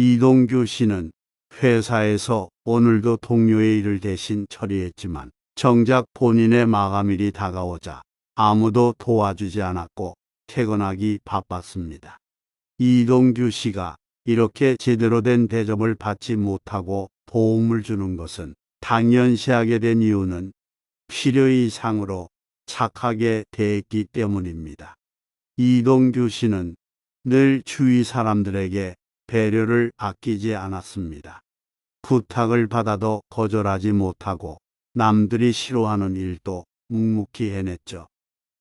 이동규 씨는 회사에서 오늘도 동료의 일을 대신 처리했지만 정작 본인의 마감일이 다가오자 아무도 도와주지 않았고 퇴근하기 바빴습니다. 이동규 씨가 이렇게 제대로 된 대접을 받지 못하고 도움을 주는 것은 당연시하게 된 이유는 필요 이상으로 착하게 대했기 때문입니다. 이동규 씨는 늘 주위 사람들에게 배려를 아끼지 않았습니다. 부탁을 받아도 거절하지 못하고 남들이 싫어하는 일도 묵묵히 해냈죠.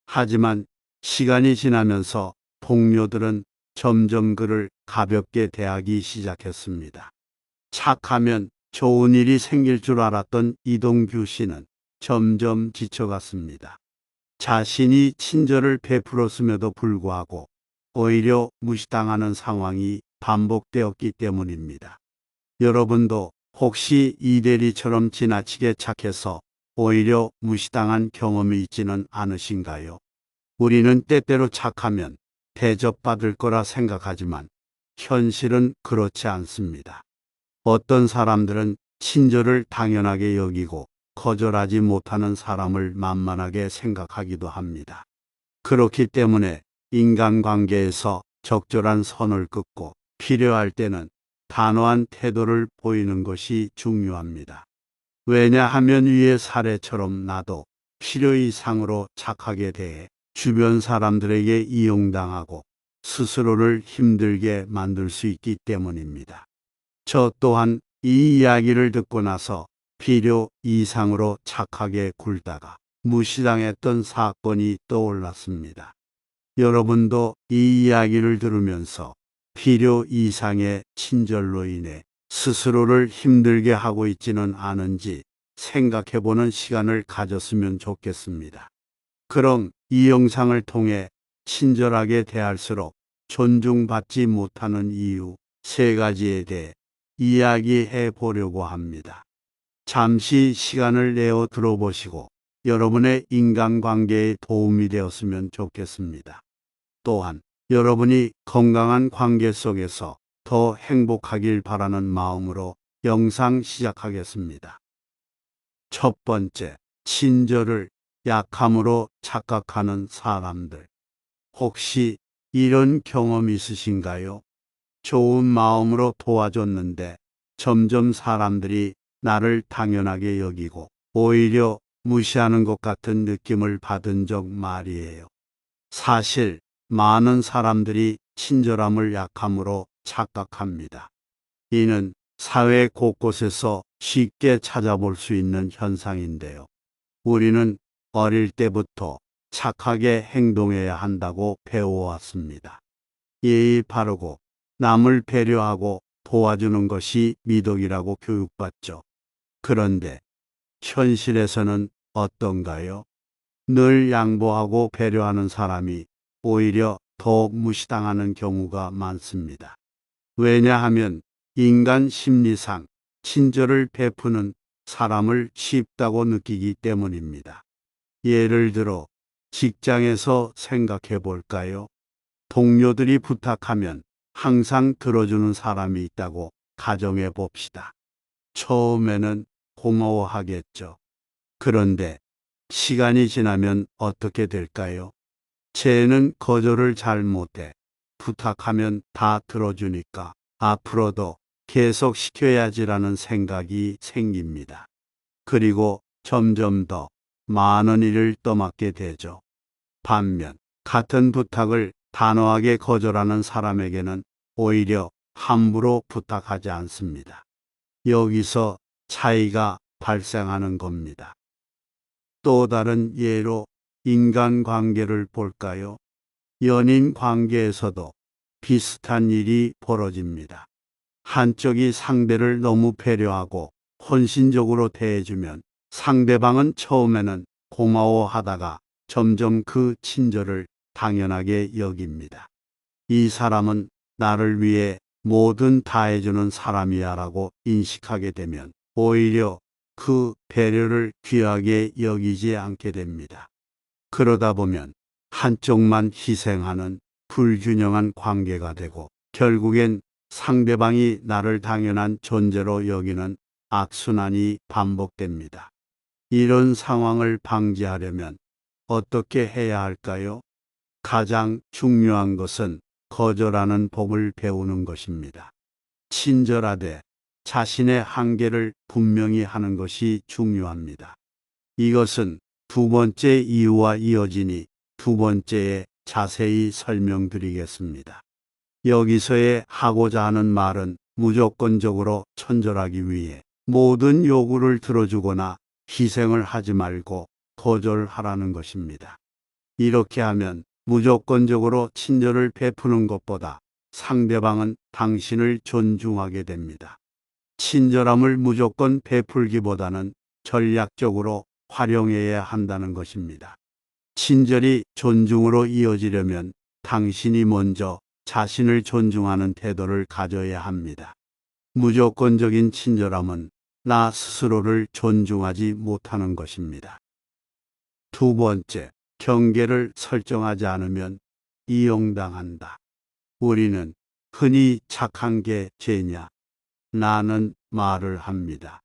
하지만 시간이 지나면서 동료들은 점점 그를 가볍게 대하기 시작했습니다. 착하면 좋은 일이 생길 줄 알았던 이동규 씨는 점점 지쳐갔습니다. 자신이 친절을 베풀었음에도 불구하고 오히려 무시당하는 상황이 반복되었기 때문입니다. 여러분도 혹시 이대리처럼 지나치게 착해서 오히려 무시당한 경험이 있지는 않으신가요? 우리는 때때로 착하면 대접받을 거라 생각하지만 현실은 그렇지 않습니다. 어떤 사람들은 친절을 당연하게 여기고 거절하지 못하는 사람을 만만하게 생각하기도 합니다. 그렇기 때문에 인간관계에서 적절한 선을 긋고 필요할 때는 단호한 태도를 보이는 것이 중요합니다. 왜냐하면 위의 사례처럼 나도 필요 이상으로 착하게 대해 주변 사람들에게 이용당하고 스스로를 힘들게 만들 수 있기 때문입니다. 저 또한 이 이야기를 듣고 나서 필요 이상으로 착하게 굴다가 무시당했던 사건이 떠올랐습니다. 여러분도 이 이야기를 들으면서 필요 이상의 친절로 인해 스스로를 힘들게 하고 있지는 않은지 생각해 보는 시간을 가졌으면 좋겠습니다. 그럼 이 영상을 통해 친절하게 대할수록 존중받지 못하는 이유 세 가지에 대해 이야기해 보려고 합니다. 잠시 시간을 내어 들어보시고 여러분의 인간관계에 도움이 되었으면 좋겠습니다. 또한 여러분이 건강한 관계 속에서 더 행복하길 바라는 마음으로 영상 시작하겠습니다. 첫 번째, 친절을 약함으로 착각하는 사람들. 혹시 이런 경험 있으신가요? 좋은 마음으로 도와줬는데 점점 사람들이 나를 당연하게 여기고 오히려 무시하는 것 같은 느낌을 받은 적 말이에요. 사실 많은 사람들이 친절함을 약함으로 착각합니다. 이는 사회 곳곳에서 쉽게 찾아볼 수 있는 현상인데요. 우리는 어릴 때부터 착하게 행동해야 한다고 배워왔습니다. 예의 바르고 남을 배려하고 도와주는 것이 미덕이라고 교육받죠. 그런데 현실에서는 어떤가요? 늘 양보하고 배려하는 사람이 오히려 더 무시당하는 경우가 많습니다. 왜냐하면 인간 심리상 친절을 베푸는 사람을 쉽다고 느끼기 때문입니다. 예를 들어 직장에서 생각해 볼까요? 동료들이 부탁하면 항상 들어주는 사람이 있다고 가정해 봅시다. 처음에는 고마워하겠죠. 그런데 시간이 지나면 어떻게 될까요? 쟤는 거절을 잘 못해. 부탁하면 다 들어주니까 앞으로도 계속 시켜야지라는 생각이 생깁니다. 그리고 점점 더 많은 일을 떠맡게 되죠. 반면 같은 부탁을 단호하게 거절하는 사람에게는 오히려 함부로 부탁하지 않습니다. 여기서 차이가 발생하는 겁니다. 또 다른 예로 인간 관계를 볼까요? 연인 관계에서도 비슷한 일이 벌어집니다. 한쪽이 상대를 너무 배려하고 헌신적으로 대해주면 상대방은 처음에는 고마워하다가 점점 그 친절을 당연하게 여깁니다. 이 사람은 나를 위해 뭐든 다 해주는 사람이야 라고 인식하게 되면 오히려 그 배려를 귀하게 여기지 않게 됩니다. 그러다 보면 한쪽만 희생하는 불균형한 관계가 되고 결국엔 상대방이 나를 당연한 존재로 여기는 악순환이 반복됩니다. 이런 상황을 방지하려면 어떻게 해야 할까요? 가장 중요한 것은 거절하는 법을 배우는 것입니다. 친절하되 자신의 한계를 분명히 하는 것이 중요합니다. 이것은 두 번째 이유와 이어지니 두 번째에 자세히 설명드리겠습니다. 여기서의 하고자 하는 말은 무조건적으로 천절하기 위해 모든 요구를 들어주거나 희생을 하지 말고 거절하라는 것입니다. 이렇게 하면 무조건적으로 친절을 베푸는 것보다 상대방은 당신을 존중하게 됩니다. 친절함을 무조건 베풀기보다는 전략적으로 활용해야 한다는 것입니다. 친절이 존중으로 이어지려면 당신이 먼저 자신을 존중하는 태도를 가져야 합니다. 무조건적인 친절함은 나 스스로를 존중하지 못하는 것입니다. 두 번째, 경계를 설정하지 않으면 이용당한다. 우리는 흔히 착한 게 죄냐? 나는 말을 합니다.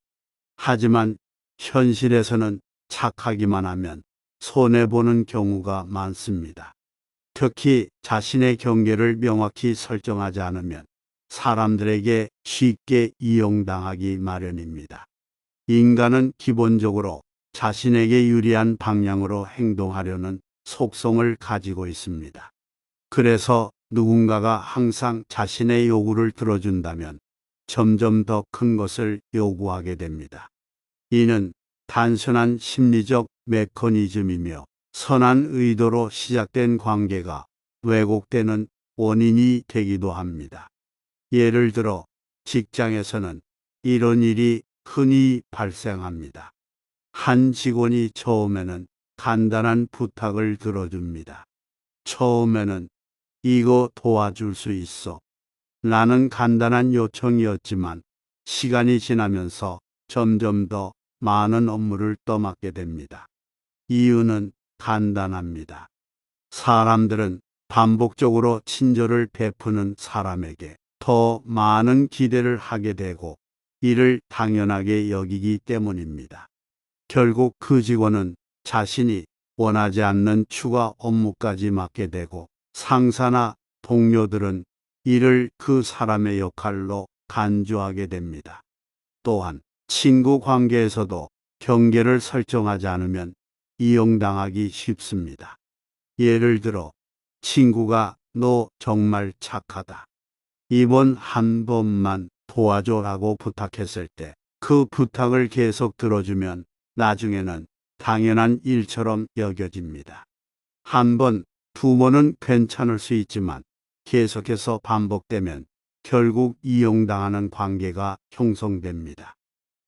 하지만 현실에서는 착하기만 하면 손해보는 경우가 많습니다. 특히 자신의 경계를 명확히 설정하지 않으면 사람들에게 쉽게 이용당하기 마련입니다. 인간은 기본적으로 자신에게 유리한 방향으로 행동하려는 속성을 가지고 있습니다. 그래서 누군가가 항상 자신의 요구를 들어준다면 점점 더 큰 것을 요구하게 됩니다. 이는 단순한 심리적 메커니즘이며 선한 의도로 시작된 관계가 왜곡되는 원인이 되기도 합니다. 예를 들어 직장에서는 이런 일이 흔히 발생합니다. 한 직원이 처음에는 간단한 부탁을 들어줍니다. 처음에는 이거 도와줄 수 있어. 나는 간단한 요청이었지만 시간이 지나면서 점점 더 많은 업무를 떠맡게 됩니다. 이유는 간단합니다. 사람들은 반복적으로 친절을 베푸는 사람에게 더 많은 기대를 하게 되고 이를 당연하게 여기기 때문입니다. 결국 그 직원은 자신이 원하지 않는 추가 업무까지 맡게 되고 상사나 동료들은 이를 그 사람의 역할로 간주하게 됩니다. 또한 친구 관계에서도 경계를 설정하지 않으면 이용당하기 쉽습니다. 예를 들어 친구가 너 정말 착하다. 이번 한 번만 도와줘 라고 부탁했을 때 그 부탁을 계속 들어주면 나중에는 당연한 일처럼 여겨집니다. 한 번, 두 번은 괜찮을 수 있지만 계속해서 반복되면 결국 이용당하는 관계가 형성됩니다.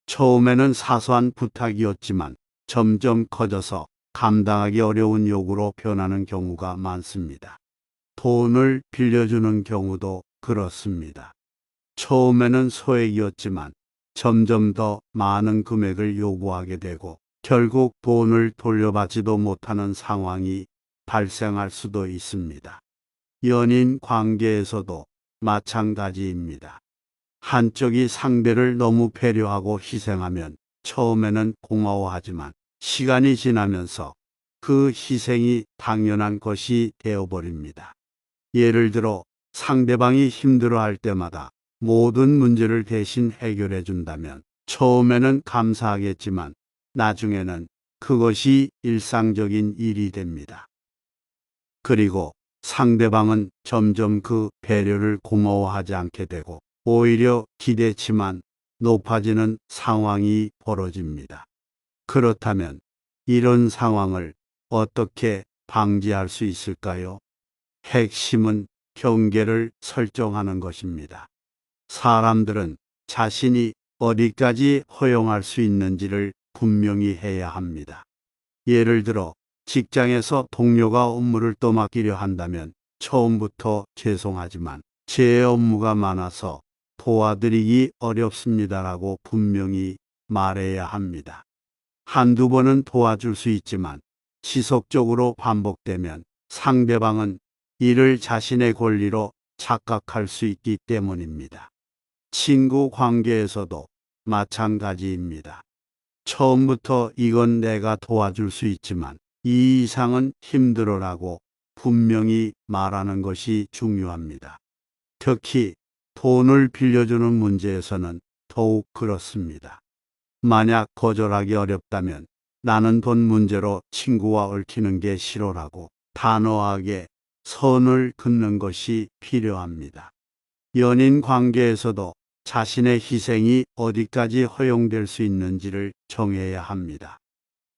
처음에는 사소한 부탁이었지만 점점 커져서 감당하기 어려운 요구로 변하는 경우가 많습니다. 돈을 빌려주는 경우도 그렇습니다. 처음에는 소액이었지만 점점 더 많은 금액을 요구하게 되고 결국 돈을 돌려받지도 못하는 상황이 발생할 수도 있습니다. 연인 관계에서도 마찬가지입니다. 한쪽이 상대를 너무 배려하고 희생하면 처음에는 고마워하지만 시간이 지나면서 그 희생이 당연한 것이 되어버립니다. 예를 들어 상대방이 힘들어할 때마다 모든 문제를 대신 해결해 준다면 처음에는 감사하겠지만 나중에는 그것이 일상적인 일이 됩니다. 그리고 상대방은 점점 그 배려를 고마워하지 않게 되고 오히려 기대치만 높아지는 상황이 벌어집니다. 그렇다면 이런 상황을 어떻게 방지할 수 있을까요? 핵심은 경계를 설정하는 것입니다. 사람들은 자신이 어디까지 허용할 수 있는지를 분명히 해야 합니다. 예를 들어 직장에서 동료가 업무를 떠맡기려 한다면 처음부터 죄송하지만 제 업무가 많아서 도와드리기 어렵습니다라고 분명히 말해야 합니다. 한두 번은 도와줄 수 있지만 지속적으로 반복되면 상대방은 이를 자신의 권리로 착각할 수 있기 때문입니다. 친구 관계에서도 마찬가지입니다. 처음부터 이건 내가 도와줄 수 있지만 이 이상은 힘들어라고 분명히 말하는 것이 중요합니다. 특히 돈을 빌려주는 문제에서는 더욱 그렇습니다. 만약 거절하기 어렵다면 나는 돈 문제로 친구와 얽히는 게 싫어라고 단호하게 선을 긋는 것이 필요합니다. 연인 관계에서도 자신의 희생이 어디까지 허용될 수 있는지를 정해야 합니다.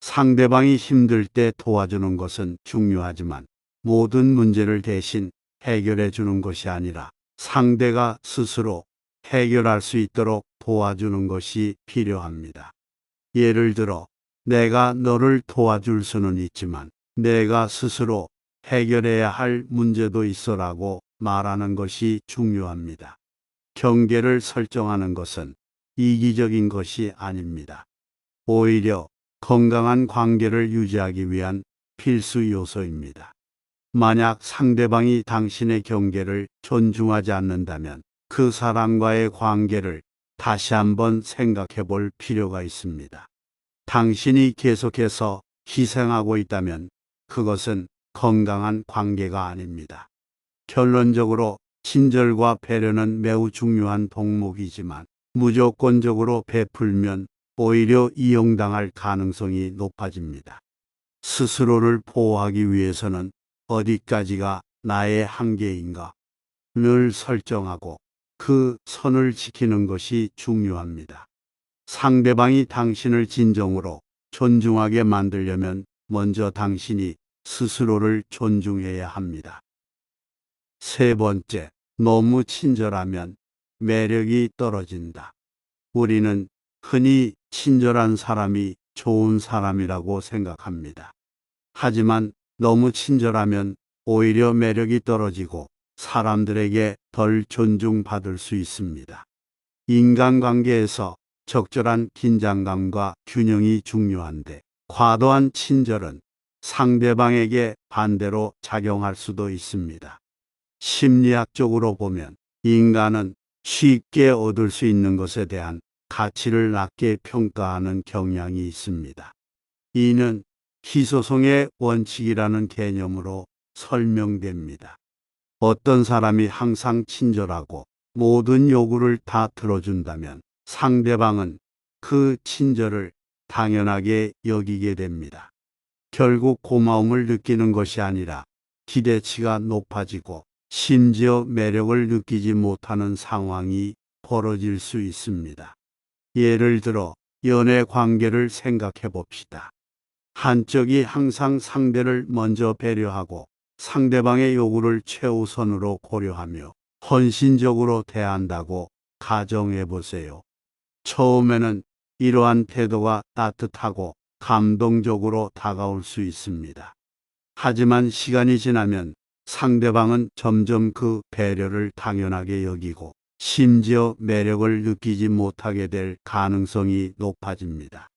상대방이 힘들 때 도와주는 것은 중요하지만 모든 문제를 대신 해결해 주는 것이 아니라 상대가 스스로 해결할 수 있도록 도와주는 것이 필요합니다. 예를 들어, 내가 너를 도와줄 수는 있지만 내가 스스로 해결해야 할 문제도 있어라고 말하는 것이 중요합니다. 경계를 설정하는 것은 이기적인 것이 아닙니다. 오히려 건강한 관계를 유지하기 위한 필수 요소입니다. 만약 상대방이 당신의 경계를 존중하지 않는다면 그 사람과의 관계를 다시 한번 생각해 볼 필요가 있습니다. 당신이 계속해서 희생하고 있다면 그것은 건강한 관계가 아닙니다. 결론적으로 친절과 배려는 매우 중요한 덕목이지만 무조건적으로 베풀면 오히려 이용당할 가능성이 높아집니다. 스스로를 보호하기 위해서는 어디까지가 나의 한계인가 를 설정하고 그 선을 지키는 것이 중요합니다. 상대방이 당신을 진정으로 존중하게 만들려면 먼저 당신이 스스로를 존중해야 합니다. 세 번째, 너무 친절하면 매력이 떨어진다. 우리는 흔히 친절한 사람이 좋은 사람이라고 생각합니다. 하지만 너무 친절하면 오히려 매력이 떨어지고 사람들에게 덜 존중받을 수 있습니다. 인간관계에서 적절한 긴장감과 균형이 중요한데 과도한 친절은 상대방에게 반대로 작용할 수도 있습니다. 심리학적으로 보면 인간은 쉽게 얻을 수 있는 것에 대한 가치를 낮게 평가하는 경향이 있습니다. 이는 희소성의 원칙이라는 개념으로 설명됩니다. 어떤 사람이 항상 친절하고 모든 요구를 다 들어준다면 상대방은 그 친절을 당연하게 여기게 됩니다. 결국 고마움을 느끼는 것이 아니라 기대치가 높아지고 심지어 매력을 느끼지 못하는 상황이 벌어질 수 있습니다. 예를 들어 연애 관계를 생각해 봅시다. 한쪽이 항상 상대를 먼저 배려하고 상대방의 요구를 최우선으로 고려하며 헌신적으로 대한다고 가정해 보세요. 처음에는 이러한 태도가 따뜻하고 감동적으로 다가올 수 있습니다. 하지만 시간이 지나면 상대방은 점점 그 배려를 당연하게 여기고 심지어 매력을 느끼지 못하게 될 가능성이 높아집니다.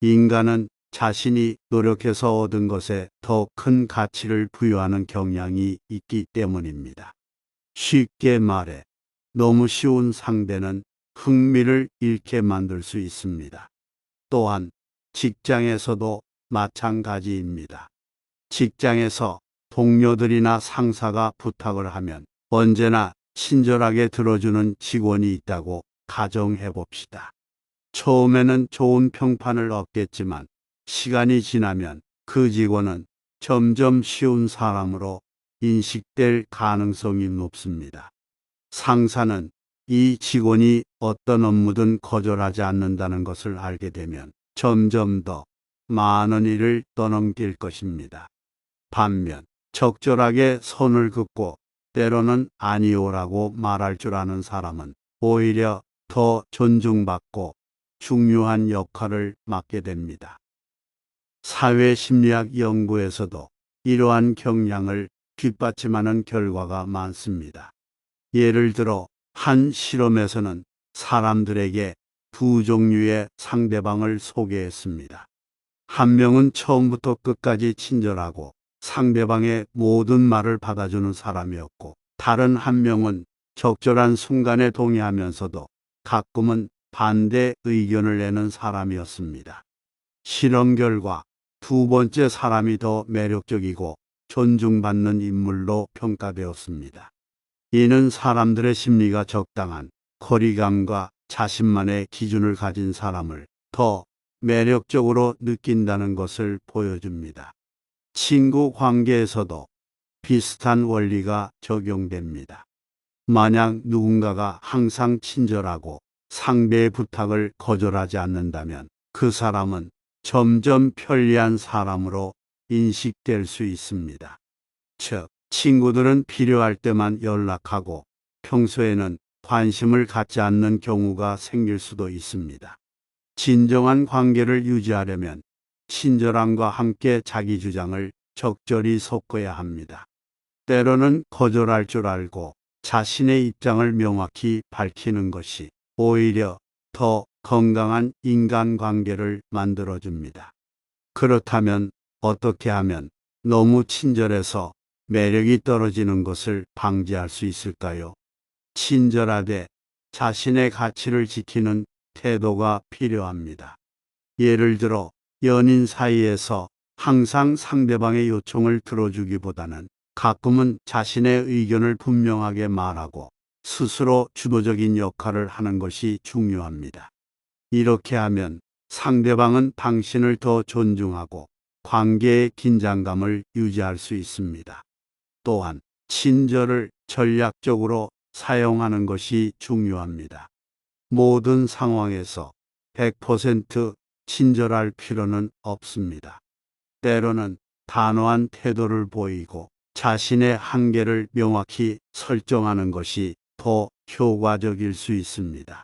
인간은 자신이 노력해서 얻은 것에 더 큰 가치를 부여하는 경향이 있기 때문입니다. 쉽게 말해, 너무 쉬운 상대는 흥미를 잃게 만들 수 있습니다. 또한 직장에서도 마찬가지입니다. 직장에서 동료들이나 상사가 부탁을 하면 언제나 친절하게 들어주는 직원이 있다고 가정해 봅시다. 처음에는 좋은 평판을 얻겠지만 시간이 지나면 그 직원은 점점 쉬운 사람으로 인식될 가능성이 높습니다. 상사는 이 직원이 어떤 업무든 거절하지 않는다는 것을 알게 되면 점점 더 많은 일을 떠넘길 것입니다. 반면 적절하게 손을 긋고 때로는 아니오라고 말할 줄 아는 사람은 오히려 더 존중받고 중요한 역할을 맡게 됩니다. 사회심리학 연구에서도 이러한 경향을 뒷받침하는 결과가 많습니다. 예를 들어 한 실험에서는 사람들에게 두 종류의 상대방을 소개했습니다. 한 명은 처음부터 끝까지 친절하고 상대방의 모든 말을 받아주는 사람이었고 다른 한 명은 적절한 순간에 동의하면서도 가끔은 반대 의견을 내는 사람이었습니다. 실험 결과 두 번째 사람이 더 매력적이고 존중받는 인물로 평가되었습니다. 이는 사람들의 심리가 적당한 거리감과 자신만의 기준을 가진 사람을 더 매력적으로 느낀다는 것을 보여줍니다. 친구 관계에서도 비슷한 원리가 적용됩니다. 만약 누군가가 항상 친절하고 상대의 부탁을 거절하지 않는다면 그 사람은 점점 편리한 사람으로 인식될 수 있습니다. 즉, 친구들은 필요할 때만 연락하고 평소에는 관심을 갖지 않는 경우가 생길 수도 있습니다. 진정한 관계를 유지하려면 친절함과 함께 자기 주장을 적절히 섞어야 합니다. 때로는 거절할 줄 알고 자신의 입장을 명확히 밝히는 것이 오히려 더 건강한 인간관계를 만들어줍니다. 그렇다면 어떻게 하면 너무 친절해서 매력이 떨어지는 것을 방지할 수 있을까요? 친절하되 자신의 가치를 지키는 태도가 필요합니다. 예를 들어 연인 사이에서 항상 상대방의 요청을 들어주기보다는 가끔은 자신의 의견을 분명하게 말하고 스스로 주도적인 역할을 하는 것이 중요합니다. 이렇게 하면 상대방은 당신을 더 존중하고 관계의 긴장감을 유지할 수 있습니다. 또한 친절을 전략적으로 사용하는 것이 중요합니다. 모든 상황에서 100% 친절할 필요는 없습니다. 때로는 단호한 태도를 보이고 자신의 한계를 명확히 설정하는 것이 더 효과적일 수 있습니다.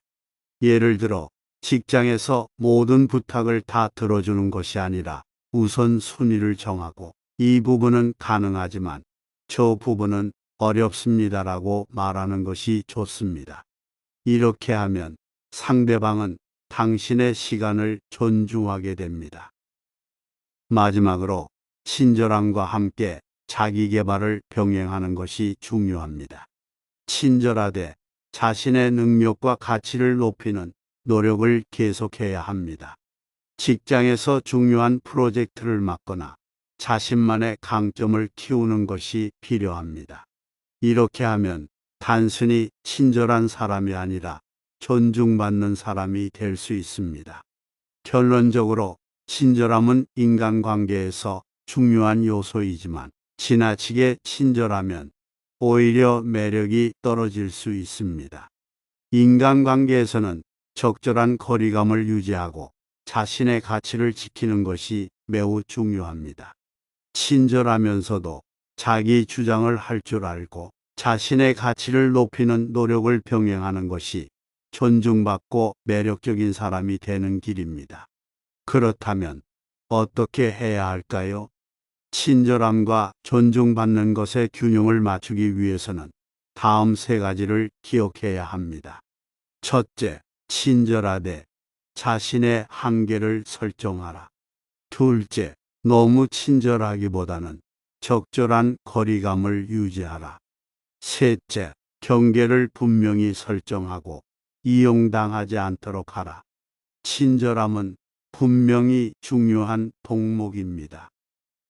예를 들어 직장에서 모든 부탁을 다 들어주는 것이 아니라 우선 순위를 정하고 이 부분은 가능하지만 저 부분은 어렵습니다라고 말하는 것이 좋습니다. 이렇게 하면 상대방은 당신의 시간을 존중하게 됩니다. 마지막으로 친절함과 함께 자기 개발을 병행하는 것이 중요합니다. 친절하되 자신의 능력과 가치를 높이는 노력을 계속해야 합니다. 직장에서 중요한 프로젝트를 맡거나 자신만의 강점을 키우는 것이 필요합니다. 이렇게 하면 단순히 친절한 사람이 아니라 존중받는 사람이 될 수 있습니다. 결론적으로 친절함은 인간관계에서 중요한 요소이지만 지나치게 친절하면 오히려 매력이 떨어질 수 있습니다. 인간관계에서는 적절한 거리감을 유지하고 자신의 가치를 지키는 것이 매우 중요합니다. 친절하면서도 자기 주장을 할 줄 알고 자신의 가치를 높이는 노력을 병행하는 것이 존중받고 매력적인 사람이 되는 길입니다. 그렇다면 어떻게 해야 할까요? 친절함과 존중받는 것의 균형을 맞추기 위해서는 다음 세 가지를 기억해야 합니다. 첫째, 친절하되 자신의 한계를 설정하라. 둘째, 너무 친절하기보다는 적절한 거리감을 유지하라. 셋째, 경계를 분명히 설정하고 이용당하지 않도록 하라. 친절함은 분명히 중요한 동목입니다.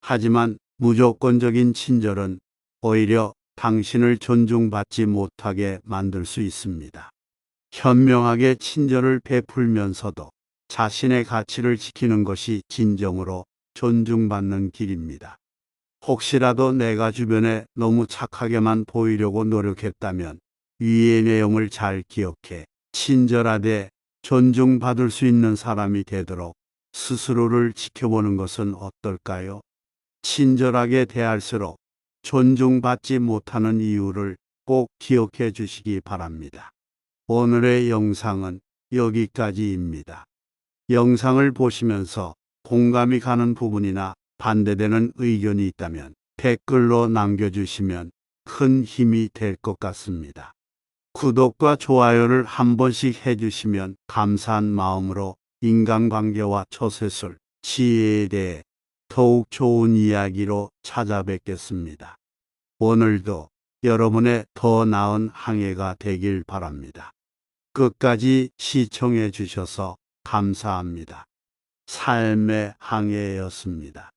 하지만 무조건적인 친절은 오히려 당신을 존중받지 못하게 만들 수 있습니다. 현명하게 친절을 베풀면서도 자신의 가치를 지키는 것이 진정으로 존중받는 길입니다. 혹시라도 내가 주변에 너무 착하게만 보이려고 노력했다면 위의 내용을 잘 기억해 친절하되 존중받을 수 있는 사람이 되도록 스스로를 지켜보는 것은 어떨까요? 친절하게 대할수록 존중받지 못하는 이유를 꼭 기억해 주시기 바랍니다. 오늘의 영상은 여기까지입니다. 영상을 보시면서 공감이 가는 부분이나 반대되는 의견이 있다면 댓글로 남겨주시면 큰 힘이 될 것 같습니다. 구독과 좋아요를 한 번씩 해주시면 감사한 마음으로 인간관계와 처세술, 지혜에 대해 더욱 좋은 이야기로 찾아뵙겠습니다. 오늘도 여러분의 더 나은 항해가 되길 바랍니다. 끝까지 시청해 주셔서 감사합니다. 삶의 항해였습니다.